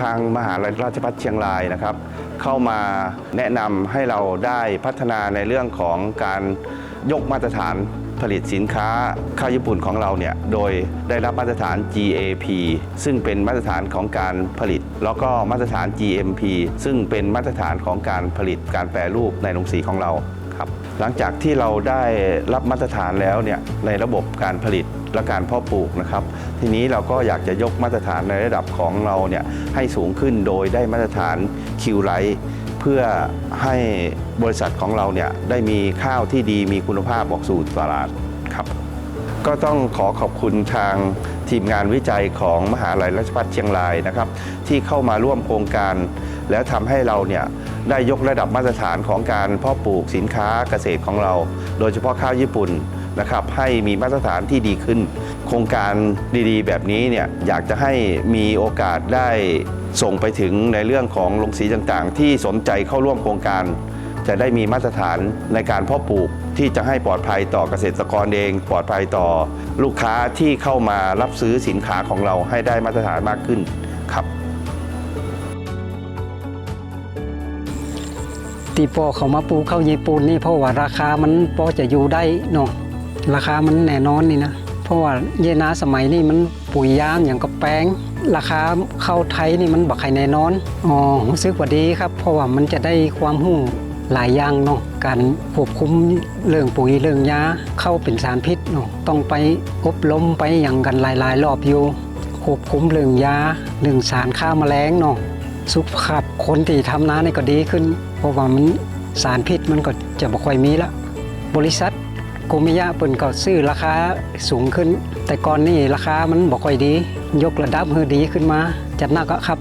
ทางมหาลัยราชภัฏเชียงรายนะครับ เข้ามาแนะนำให้เราได้พัฒนาในเรื่องของการ ยกมาตรฐานผลิตสินค้าข้าวญี่ปุ่นของเราเนี่ยโดยได้รับมาตรฐาน GAP ซึ่งเป็นมาตรฐานของการผลิต แล้วก็มาตรฐาน GMP ซึ่งเป็นมาตรฐานของการผลิตการแปรรูปในโรงสีของเราครับหลังจากที่เราได้รับมาตรฐานแล้วเนี่ยในระบบการผลิตและการเพาะปลูกนะครับ ทีนี้เราก็อยากจะยกมาตรฐานในระดับของเราเนี่ยให้สูงขึ้นโดยได้มาตรฐาน Q l i เพื่อให้บริษัทของเราเนี่ยได้มีข้าวที่ดีมีคุณภาพออกสู่ตลาดครับ ก็ต้องขอขอบคุณทางทีมงานวิจัยของมหาลัยราชภัฏเชียงรายนะครับ ที่เข้ามาร่วมโครงการ แล้วทำให้เราเนี่ยได้ยกระดับมาตรฐานของการเพาะปลูกสินค้าเกษตรของเรา โดยเฉพาะข้าวญี่ปุ่น นะครับให้มีมาตรฐานที่ดีขึ้น โครงการดีๆ แบบนี้เนี่ยอยากจะให้มีโอกาสได้ส่งไปถึงในเรื่องของโรงสีต่างๆ ที่สนใจเข้าร่วมโครงการ จะได้มีมาตรฐานในการเพาะปลูกที่จะให้ปลอดภัยต่อเกษตรกรเอง ปลอดภัยต่อลูกค้าที่เข้ามารับซื้อสินค้าของเราให้ได้มาตรฐานมากขึ้นครับตีปอเขามาปลูกข้าวญี่ปุ่นนี่เพราะว่าราคามันพอจะอยู่ได้เนาะ ราคามันแน่นอนนี่นะ เพราะว่าเยนาสมัยนี้มันปุ๋ยยางอย่างกับแป้งราคาเข้าไทยนี่มันบักไข่แน่นอนอ๋อรู้สึกว่าดีครับ เพราะว่ามันจะได้ความรู้หลายอย่างเนาะการควบคุมเรื่องปุ๋ยเรื่องยาเข้าเป็นสารพิษเนาะต้องไปอบรมไปอย่างกันหลายๆ รอบอยู่ควบคุมเรื่องยาเรื่องสารฆ่าแมลงเนาะสุขภาพคนที่ทำนานี่ก็ดีขึ้น เพราะว่ามันสารพิษมันก็จะบ่ค่อยมีละบริษัท โกมิยะเปิ่นก็ซื้อราคาสูงขึ้น แต่ก่อนนี่ราคามันบ่ค่อยดี ยกระดับให้ดีขึ้นมา จัดหนักอะครับ